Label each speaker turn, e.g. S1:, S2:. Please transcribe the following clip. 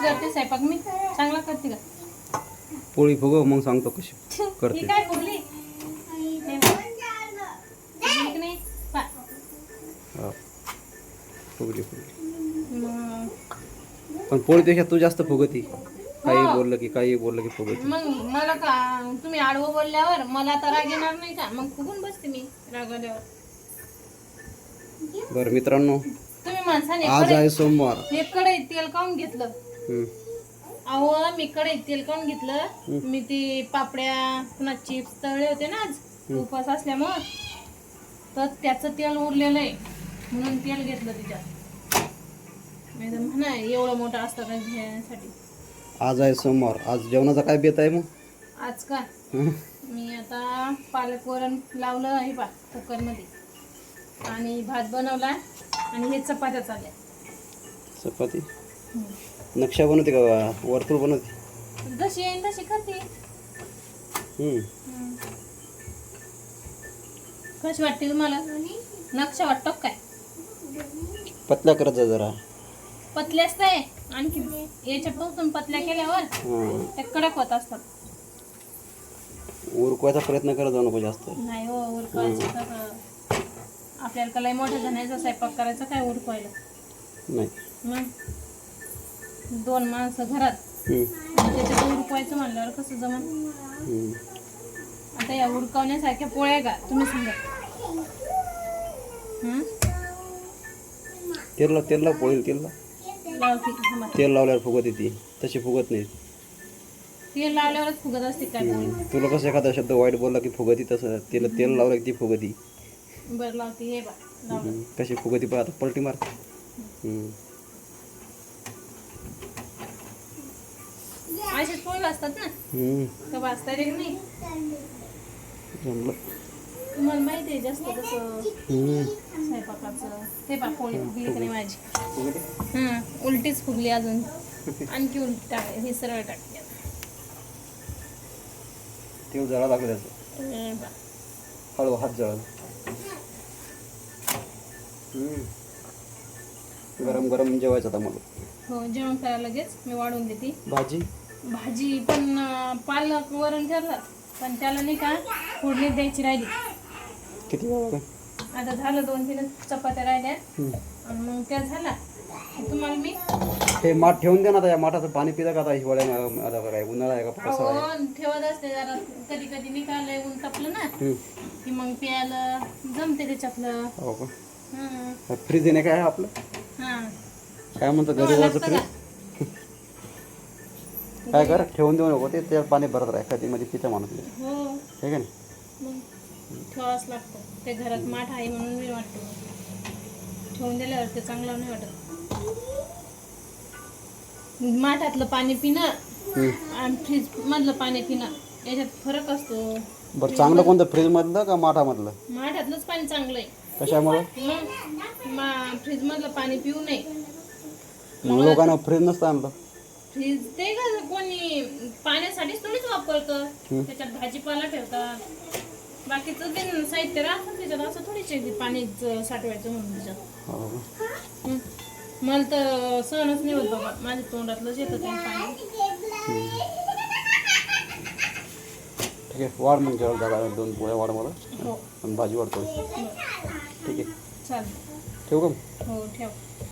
S1: करते स्वयंपाक? मी चांगला करते का?
S2: पोळी फुगव मग सांगतो कशी
S1: ही
S2: करते.
S1: काय फुगली हे बघ. फुगली की नाही. पा.
S2: हा. फुगली फुगली.
S1: मग.
S2: पण पोळीपेक्षा तू जास्त फुगती. काही बोललं की काही बोललं की फुगती.
S1: मग मला का तुम्ही आडवं बोलल्यावर मला तर राग येणार नाही का? मग फुगून बसते मी रागवल्यावर.
S2: बरं मित्रांनो
S1: तुम्ही माणसाने
S2: आज आहे सोमवार.
S1: हे कढईत तेल काऊन घेतलं. अहो मी कढईत तेल काऊन घेतलं? मी ती पापड्या पुन्हा चिप्स तळले होते ना आज. उपास असल्यामुळं. तर त्याचं तेल उरलेलं आहे. म्हणून तेल घेतलं तिच्यात. नाही म्हणा एवढं मोठं असतं घेण्यासाठी?
S2: आज आहे सोमवार. आज जेवणाचा काय बेत आहे मग?
S1: आज का? मी आता पालक वरण लावलं आहे बा कुकरमध्ये. आणि भात बनवला आणि हे चपात्या चालल्या.
S2: चपाती? नक्षा बनवते का वर्तुळ बनवते.
S1: जशी येईन तशी करते. कशी वाटते तुम्हाला? नक्षा वाटतो काय?
S2: पतल्या करत जा जरा.
S1: पतले असते आणखी याच्या पासून पतल्या केल्यावर. त्या कडक होत असतात.
S2: उरकवायचा प्रयत्न करत जाऊ नको जास्त.
S1: नाही हो उरकवायचं तर आपल्याला का लय मोठ्या जणांचा स्वयंपाक करायचा काय उरकवायला?
S2: नाही.
S1: दोन माणसं घरात.
S2: हम्म.
S1: आणि त्याच्यात उरकवायचं म्हणल्यावर कसं जमन. आता या उरकवण्यासारख्या पोळ्या का तुम्ही सांगा. हं?
S2: तेलला तेलला पोळी तेलला.
S1: लावते थांबा.
S2: तेल लावल्यावर फुगत येते. तशी फुगत नाही.
S1: तेल लावल्यावरच फुगत असते काय पोळी
S2: तुला कसं एखादा शब्द वाईट बोलला की फुगती तसं तेल तेल लावलं की ती फुगती.
S1: बरं लावते. हे बा
S2: हम्म. कशी फुगती पण आता पलटी मार हम्म.
S1: असेच पोळी वाजतात ना. का वाजता रे नाही?
S2: जमलं
S1: तुम्हाला माहिती आहे जास्त कसं. स्वयंपाकाचं. ते पा पोळी फुगली की नाही माझी? हां उलटीच फुगली अजून. आणखी उलटी टाक हे सरळ टाकली.
S2: तेल जळा लागलं त्याचं. हळू हात जळा गरम गरम जेवायचं आता मला.
S1: हो जेवण करायला लगेच. मी वाढून देते.
S2: भाजी?
S1: भाजी पण पालक वरण ठरलं पण त्याला नाही का फोडणी द्यायची राहिली.
S2: किती वेळा
S1: आता? झालं दोन तीन चपात्या राहिल्या.
S2: हम्म.
S1: आणि मग त्या झाला की तुम्हाला मी
S2: हे माठ ठेवून दे ना आता या माठाचं पाणी पिता का आता? हिवाळ्या आता काय उन्हाळा आहे का? पावसाळा आहे?
S1: अहो, ठेवत असते जरा. कधी कधी निघालंय ऊन तपलं ना
S2: हम्म.
S1: की मग प्यायला जमते त्याच्यातलं.
S2: हो का. फ्रीज आहे काय आहे आपलं?
S1: हां.
S2: काय म्हणतं
S1: तुम्हाला
S2: गरीबाचं फ्रीज? काय कर ठेवून देऊ नको ते त्यात पाणी भरत राहा कधी मध्ये पिता माणूस हे.
S1: हो
S2: का नाही
S1: मग ठेवावंच लागतं. ते घरात माठ आहे म्हणून मी वाटते. ठेवून दिल्यावर ते चांगलं नाही वाटत. माठातलं पाणी पिणं. आणि फ्रीज मधलं पाणी पिणं याच्यात फरक असतो.
S2: बरं चांगलं कोणतं फ्रीजमधलं का माठामधलं?
S1: माठातलंच पाणी चांगलं आहे.
S2: कशामुळे?
S1: फ्रीज मधलं पाणी पिऊ नये.
S2: मग लोकांना फ्रीज नसतं आणलं.
S1: फ्रीज ते का कोणी पाण्यासाठीच थोडीच वापरतं त्याच्यात भाजीपाला ठेवतात. बाकीचं ते साहित्य राहतं त्याच्यात. असं थोडीच आहे पाणी साठवायचं म्हणून त्याच्यात.
S2: हो?
S1: हं. मला तर सहनच नाही होत बाबा. माझ्या तोंडातलंच येतं ते पाणी.
S2: ठीक आहे. वाढ मग दादा दोन पोळ्या वाढ मला.
S1: हो.
S2: आणि भाजी वाढतो. ठीक आहे.
S1: चालेल.
S2: ठेवू का मग?
S1: हो ठेव.